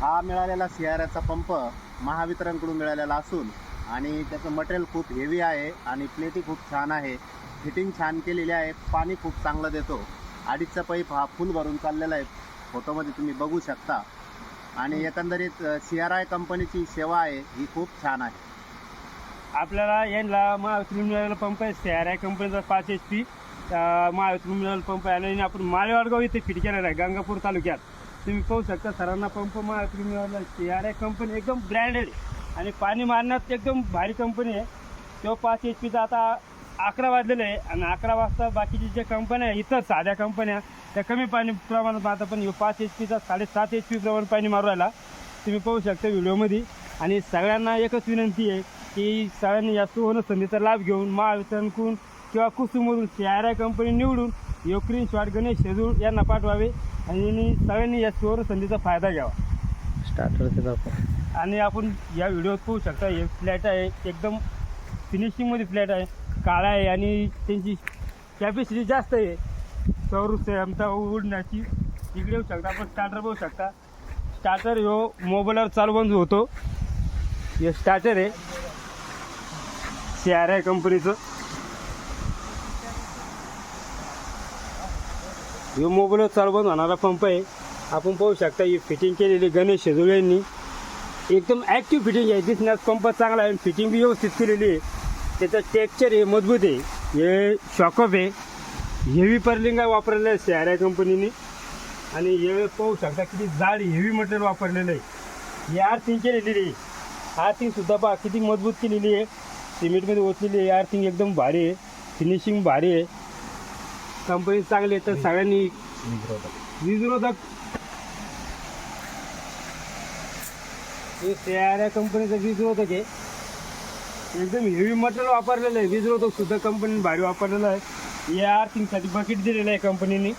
हा मिळालेला सियाराचा पंप महावितरणकडून मिळालेला असून आणि त्याचं मटेरियल खूप हेवी आहे आणि प्लेटी खूप छान आहे. फिटिंग छान केलेली आहे. पाणी खूप चांगलं देतो. अडीचचा पाईप हा फुल भरून चाललेला आहे. फोटोमध्ये तुम्ही बघू शकता. आणि एकंदरीत सी आर आय कंपनीची सेवा आहे. ही खूप छान आहे. आपल्याला यांना महावितरण मिळालेला पंप आहे. सी आर आय कंपनीचा पाच एच पी महावितरण मिळालेला पंप आहे. आणि आपण मालेवाडगाव इथे फिट केलेला आहे. गंगापूर तालुक्यात. तुम्ही पाहू शकता सरांना पंप महावितरण मिळाला सी आर आय कंपनी एकदम ब्रँडेड आणि पाणी मारण्यात एकदम भारी कंपनी आहे. तो पाच एच पीचा आता अकरा वाजलेलं आहे. आणि अकरा वाजता बाकीची जे कंपन्या आहे इतर साध्या कंपन्या त्या कमी पाणी प्रमाणात मारतात पण पाच एच पीचा साडेसात एच पी प्रमाण पाणी मारू राहिला. तुम्ही पाहू शकता व्हिडिओमध्ये. आणि सगळ्यांना एकच विनंती आहे की सगळ्यांनी या सुवर्ण संधीचा लाभ घेऊन महावितरणकडून किंवा कुसुमवरून सी आर आय कंपनी निवडून योक्रीन शॉट गणेश शेजूळ यांना पाठवावे आणि यांनी सगळ्यांनी या सुवर्ण संधीचा फायदा घ्यावा. स्टार्टरचे दाखव आणि आपण या व्हिडिओत पाहू शकता हे फ्लॅट आहे एकदम फिनिशिंगमध्ये फ्लॅट आहे काळा आहे आणि त्यांची कॅपॅसिटी जास्त आहे. सौर क्षमता उडण्याची इकडे येऊ शकता आपण स्टार्टर बघू शकता. स्टार्टर ह्यो मोबाईलवर चालू बंद होतो. हे स्टार्टर आहे. सी आर आय कंपनीचं हे मोबाईलवर चालवून जाणारा होणारा पंप आहे. आपण पाहू शकता ही फिटिंग केलेली गणेश शेजुळे यांनी. एकदम ॲक्टिव्ह फिटिंग आहे. दिसण्यास पंप चांगला आहे फिटिंग बी व्यवस्थित केलेली आहे. त्याचं टेक्चर हे मजबूत आहे. हे शॉकअप आहे. हेवी पर्लिंग आहे वापरलेलं आहे सी कंपनीने आणि हे पाहू शकता किती जाड हेवी मटेरियल वापरलेलं आहे. ही आर्थिंग केलेली आहे. आर्थिंगसुद्धा पहा किती मजबूत केलेली आहे. सिमेंटमध्ये ओतलेली आहे. आर्थिंग एकदम भारी आहे. फिनिशिंग भारी आहे. कंपनी चांगली आहे तर सगळ्यांनी विरोधक हे सी आर आय कंपनीचं आहे. एकदम हेवी मटेरियल वापरलेलं आहे. वीजरोधक सुद्धा कंपनीने भारी वापरलेलं आहे. या आर्थिंगसाठी बकेट दिलेलं आहे कंपनीने